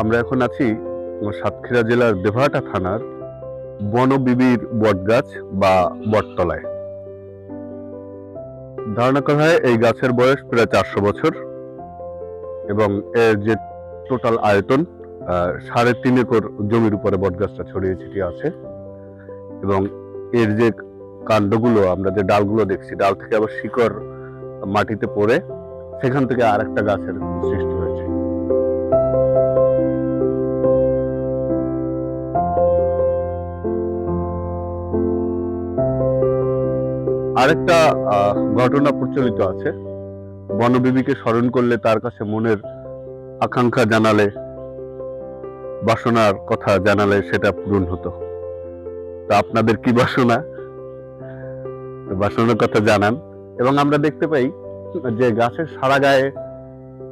আমরা এখন আছি সাতক্ষীরা জেলার দেভাটা থানার বনবিবির বটগাছ বা বটতলায়। ধারণা করা হয় এই গাছের বয়স প্রায় চারশো বছর এবং এর যে টোটাল আয়তন সাড়ে তিন একর জমির উপরে বটগাছটা ছড়িয়ে ছিটিয়ে আছে এবং এর যে কাণ্ডগুলো, আমরা যে ডালগুলো দেখছি, ডাল থেকে আবার শিকড় মাটিতে পড়ে সেখান থেকে আর একটা গাছের সৃষ্টি আরেকটা ঘটনা প্রচলিত আছে। বনবিবিকে স্মরণ করলে তার কাছে মনের আকাঙ্ক্ষা জানালে, বাসনার কথা জানালে সেটা পূরণ হতো। তা আপনাদের কি বাসনা? বাসনার কথা জানান। এবং আমরা দেখতে পাই যে গাছের সারা গায়ে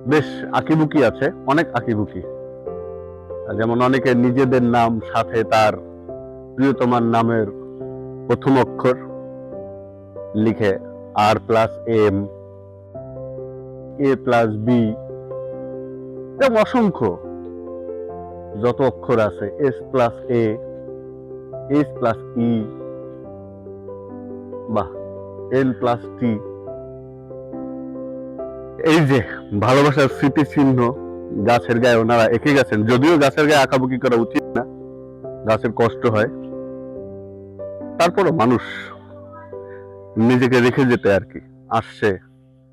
বেশ আঁকিবুকি আছে, অনেক আঁকিবুকি। যেমন অনেকে নিজেদের নাম, সাথে তার প্রিয়তমার নামের প্রথম অক্ষর। লিখে আর plus M A plus B এরকম অসংখ্য। যত অক্ষর আছে S plus A S plus E বাহ এন প্লাস টি এই যে ভালোবাসার স্মৃতি চিহ্ন গাছের গায়ে ওনারা এঁকে গেছেন। যদিও গাছের গায়ে আঁকাবুকি করা উচিত না, গাছের কষ্ট হয়। তারপরও মানুষ নিজেকে রেখে যেতে আর কি। আসছে,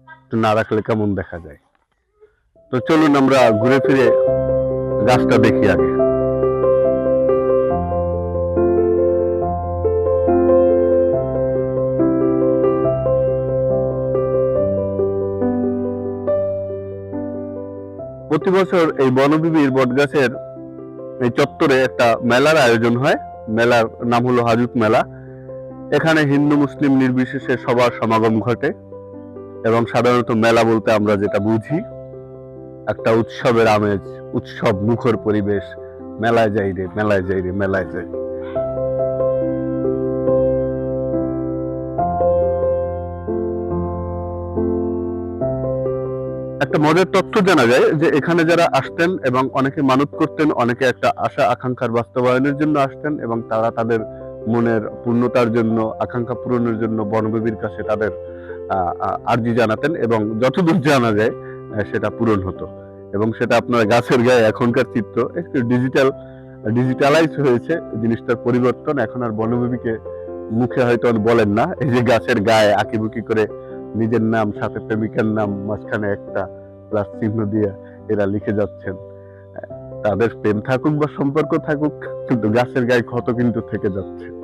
একটু না রাখলে কেমন দেখা যায়। তো চলুন আমরা ঘুরে ফিরে গাছটা দেখি আগে। প্রতি বছর এই বনবিবির বটগাছের এই চত্বরে একটা মেলার আয়োজন হয়। মেলার নাম হলো হাজুত মেলা। এখানে হিন্দু মুসলিম নির্বিশেষে সবার সমাগম ঘটে এবং সাধারণত মেলা বলতে আমরা যেটা বুঝি, একটা উৎসবের আমেজ, উৎসব মুখর পরিবেশ, মেলায় যাই রে, মেলায় যাই রে, মেলায় যাই। একটা মজার তথ্য জানা যায় যে এখানে যারা আসতেন এবং অনেকে মানত করতেন, অনেকে একটা আশা আকাঙ্ক্ষার বাস্তবায়নের জন্য আসতেন এবং তারা তাদের মনের পূর্ণতার জন্য, আকাঙ্ক্ষা পূরণের জন্য বনবিবির কাছে তাদের আর্জি জানাতেন এবং যতদূর জানা যায় সেটা পূরণ হতো। এবং সেটা আপনার গাছের গায়ে এখনকার চিত্র, একটু ডিজিটাল ডিজিটালাইজ হয়েছে জিনিসটার পরিবর্তন। এখন আর বনবিবিকে মুখে হয়তো বলেন না। এই যে গাছের গায়ে আঁকিবুকি করে নিজের নাম, সাথে প্রেমিকার নাম, মাঝখানে একটা প্লাস চিহ্ন দিয়ে এরা লিখে যাচ্ছেন। তাদের প্রেম থাকুক বা সম্পর্ক থাকুক কিন্তু গাছের গায়ে ক্ষত কিন্তু থেকে যাচ্ছে।